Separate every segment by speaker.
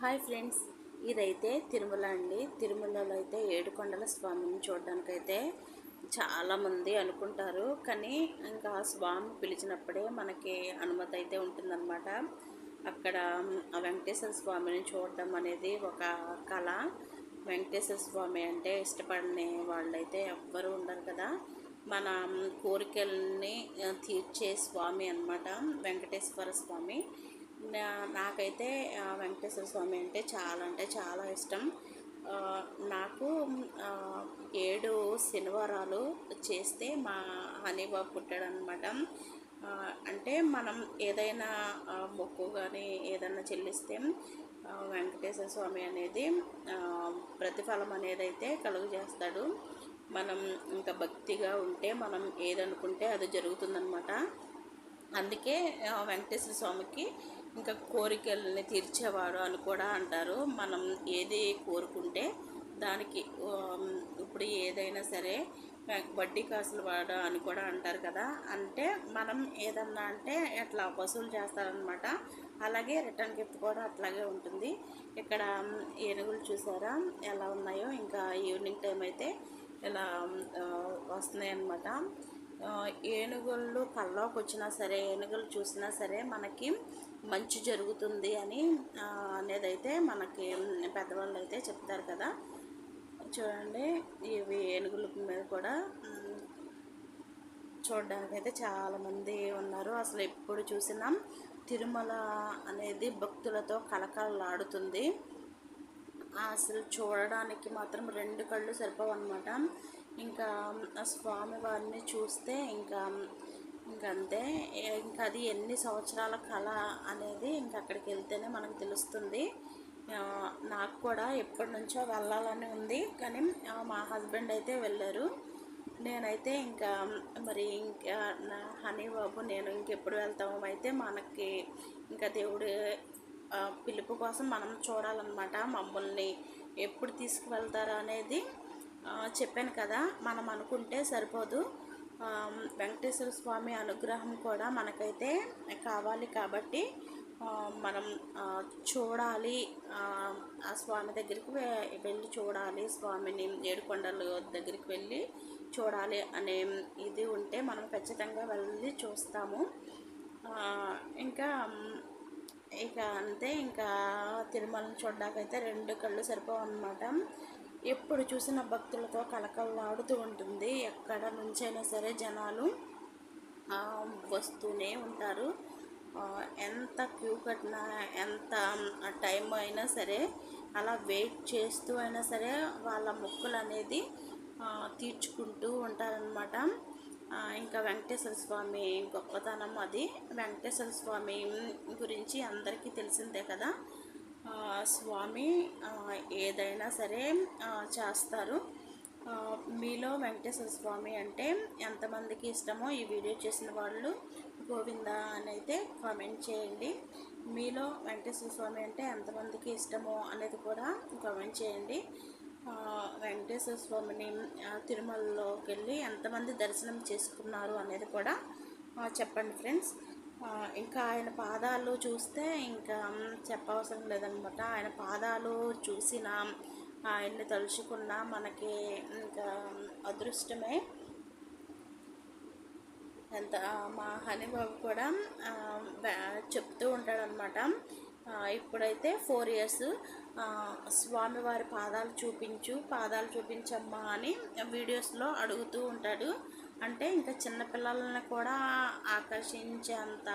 Speaker 1: Hi friends ఇదైతే తిరుమల అండి. తిరుమలలో అయితే ఏడుకొండల స్వామిని చూడడానికైతే చాలామంది అనుకుంటారు. కానీ ఇంకా ఆ స్వామి పిలిచినప్పుడే మనకి అనుమతి అయితే ఉంటుందన్నమాట. అక్కడ ఆ వెంకటేశ్వర స్వామిని చూడడం అనేది ఒక కళ. వెంకటేశ్వర స్వామి అంటే ఇష్టపడని వాళ్ళైతే ఎవ్వరూ ఉండరు కదా. మన కోరికల్ని తీర్చే స్వామి అన్నమాట వెంకటేశ్వర స్వామి. నాకైతే వెంకటేశ్వర స్వామి అంటే చాలా అంటే చాలా ఇష్టం. నాకు ఏడు శనివారాలు చేస్తే మా హనీబాబు పుట్టాడనమాట అంటే మనం ఏదైనా మొక్కు కానీ ఏదైనా చెల్లిస్తే వెంకటేశ్వర స్వామి అనేది ప్రతిఫలం అనేది అయితే కలుగు చేస్తాడు. మనం ఇంకా భక్తిగా ఉంటే మనం ఏదనుకుంటే అది జరుగుతుందనమాట అందుకే వెంకటేశ్వర స్వామికి ఇంకా కోరికల్ని తీర్చేవాడు అని కూడా అంటారు. మనం ఏది కోరుకుంటే దానికి ఇప్పుడు ఏదైనా సరే వడ్డీ కాసులు వాడు అని కూడా అంటారు కదా. అంటే మనం ఏదన్నా అంటే అట్లా వసూలు చేస్తారనమాట అలాగే రిటర్న్ గిఫ్ట్ కూడా అట్లాగే ఉంటుంది. ఇక్కడ ఏనుగులు చూసారా? ఎలా ఉన్నాయో? ఇంకా ఈవినింగ్ టైం అయితే ఇలా వస్తున్నాయి అన్నమాట ఏనుగులు కల్లోకి వచ్చినా సరే ఏనుగులు చూసినా సరే మనకి మంచి జరుగుతుంది అని అనేదైతే మనకి పెద్దవాళ్ళు అయితే చెప్తారు కదా. చూడండి ఇవి ఏనుగుల మీద కూడా చూడడానికి చూడడానికైతే చాలామంది ఉన్నారు. అసలు ఎప్పుడు చూసినా తిరుమల అనేది భక్తులతో కలకలలాడుతుంది అసలు చూడడానికి మాత్రం రెండు కళ్ళు సరిపోవన్నమాట. ఇంకా ఆ స్వామి వారిని చూస్తే ఇంకా ఇంకంతే. ఇంకా అది ఎన్ని సంవత్సరాల కళ అనేది ఇంకా అక్కడికి వెళ్తేనే మనకు తెలుస్తుంది. నాకు కూడా ఎప్పటి నుంచో వెళ్ళాలని ఉంది. కానీ మా హస్బెండ్ అయితే వెళ్ళారు. నేనైతే ఇంకా మరి ఇంకా నా హనీ బాబు నేను ఇంకెప్పుడు వెళ్తాము అయితే మనకి ఇంకా దేవుడు పిలుపు కోసం మనం చూడాలన్నమాట. మమ్మల్ని ఎప్పుడు తీసుకువెళ్తారా అనేది చెప్పాను కదా మనం అనుకుంటే సరిపోదు. వెంకటేశ్వర స్వామి అనుగ్రహం కూడా మనకైతే కావాలి కాబట్టి మనం చూడాలి. ఆ, స్వామి దగ్గరికి వెళ్ళి చూడాలి. స్వామిని ఏడుకొండల దగ్గరికి వెళ్ళి చూడాలి అనే ఇది ఉంటే మనం ఖచ్చితంగా వెళ్ళి చూస్తాము. ఇంకా ఇక అంతే. ఇంకా తిరుమలని చూడడానికైతే రెండు కళ్ళు సరిపోవన్నమాట. ఎప్పుడు చూసిన భక్తులతో కలకల్లాడుతూ ఉంటుంది. ఎక్కడ నుంచైనా సరే జనాలు వస్తూనే ఉంటారు. ఎంత క్యూ కట్టినా ఎంత టైం అయినా సరే అలా వెయిట్ చేస్తూ అయినా సరే వాళ్ళ మొక్కులు అనేది తీర్చుకుంటూ ఉంటారనమాట ఇంకా వెంకటేశ్వర స్వామి గొప్పతనం అది. వెంకటేశ్వర స్వామి గురించి అందరికీ తెలిసిందే కదా. స్వామి ఏదైనా సరే చేస్తారు. మీలో వెంకటేశ్వర స్వామి అంటే ఎంతమందికి ఇష్టమో ఈ వీడియో చేసిన వాళ్ళు గోవింద అని అయితే కామెంట్ చేయండి. మీలో వెంకటేశ్వర స్వామి అంటే ఎంతమందికి ఇష్టమో అనేది కూడా కామెంట్ చేయండి. వెంకటేశ్వర స్వామిని తిరుమలలోకి వెళ్ళి ఎంతమంది దర్శనం చేసుకున్నారు అనేది కూడా చెప్పండి ఫ్రెండ్స్. ఇంకా ఆయన పాదాలు చూస్తే ఇంకా చెప్పవసరం లేదనమాట. ఆయన పాదాలు చూసిన ఆయన్ని తలుచుకున్న మనకి ఇంకా అదృష్టమే. ఎంత మా హనీబాబు కూడా బ్యా- చెప్తూ ఉంటాడనమాట. ఇప్పుడైతే ఫోర్ ఇయర్స్ స్వామివారి పాదాలు చూపించు పాదాలు చూపించమ్మా అని వీడియోస్లో అడుగుతూ ఉంటాడు. అంటే ఇంకా చిన్నపిల్లలని కూడా ఆకర్షించేంత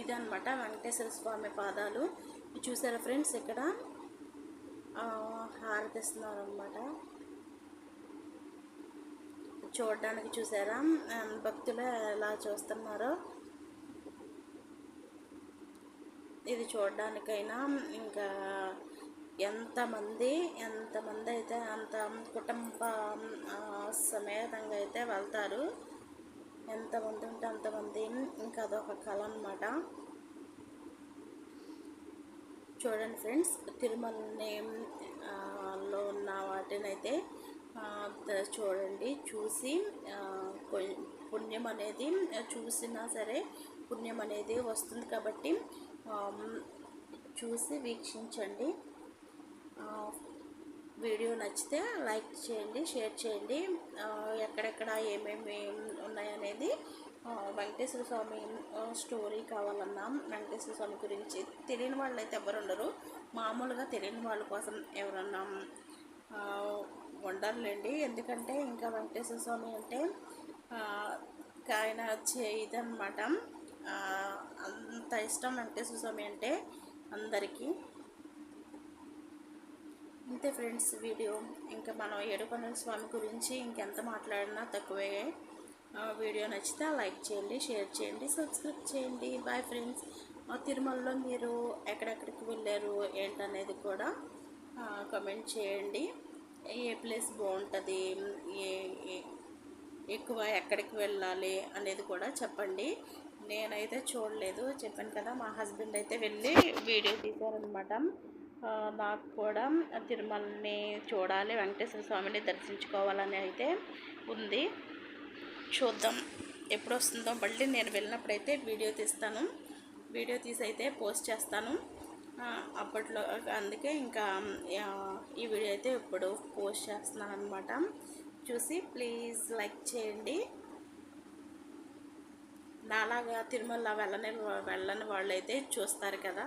Speaker 1: ఇదనమాట వెంకటేశ్వర స్వామి పాదాలు. చూసారా ఫ్రెండ్స్ ఇక్కడ? హారతిస్తున్నారు అనమాట చూడడానికి చూసారా? భక్తులు ఎలా చూస్తున్నారో. ఇది చూడడానికైనా ఇంకా ఎంతమంది ఎంతమంది అయితే అంత కుటుంబ సమేతంగా అయితే వెళ్తారు ఎంతమంది ఉంటే అంతమంది ఇంకా అదొక కళ అనమాట చూడండి ఫ్రెండ్స్ తిరుమలని ఆ, లో ఉన్న వాటినైతే అయితే చూడండి చూసి పుణ్యం అనేది చూసినా సరే పుణ్యం అనేది వస్తుంది కాబట్టి చూసి వీక్షించండి. వీడియో నచ్చితే లైక్ చేయండి షేర్ చేయండి. ఎక్కడెక్కడ ఏమేమి ఉన్నాయనేది వెంకటేశ్వర స్వామి స్టోరీ కావాలన్నా వెంకటేశ్వర స్వామి గురించి తెలియని వాళ్ళు అయితే ఎవరు ఉండరు. మామూలుగా తెలియని వాళ్ళ కోసం ఎవరన్నా ఉండరులేండి. ఎందుకంటే ఇంకా వెంకటేశ్వర స్వామి అంటే ఆయన ఇదనమాట అంత ఇష్టం వెంకటేశ్వర స్వామి అంటే అందరికీ. అంతే ఫ్రెండ్స్ వీడియో. ఇంకా మనం ఏడుకొండల స్వామి గురించి ఇంకెంత మాట్లాడినా తక్కువే. వీడియో నచ్చితే లైక్ చేయండి షేర్ చేయండి సబ్స్క్రైబ్ చేయండి. Bye friends. తిరుమలలో మీరు ఎక్కడెక్కడికి వెళ్ళారు ఏంటనేది కూడా కమెంట్ చేయండి. ఏ ప్లేస్ బాగుంటుంది? ఏ ఎక్కువ ఎక్కడికి వెళ్ళాలి అనేది కూడా చెప్పండి. నేనైతే చూడలేదు. చెప్పాను కదా మా హస్బెండ్ అయితే వెళ్ళి వీడియో తీశారనమాట. నాకు కూడా తిరుమలని చూడాలి వెంకటేశ్వర స్వామిని దర్శించుకోవాలని అయితే ఉంది. చూద్దాం ఎప్పుడు వస్తుందో. మళ్ళీ నేను వెళ్ళినప్పుడైతే వీడియో తీస్తాను. వీడియో తీసి అయితే పోస్ట్ చేస్తాను. అప్పట్లో అందుకే ఇంకా ఈ వీడియో అయితే ఇప్పుడు పోస్ట్ చేస్తున్నాను అనమాట చూసి ప్లీజ్ లైక్ చేయండి. నాలాగా తిరుమల వెళ్ళని వెళ్ళని వాళ్ళు అయితే చూస్తారు కదా.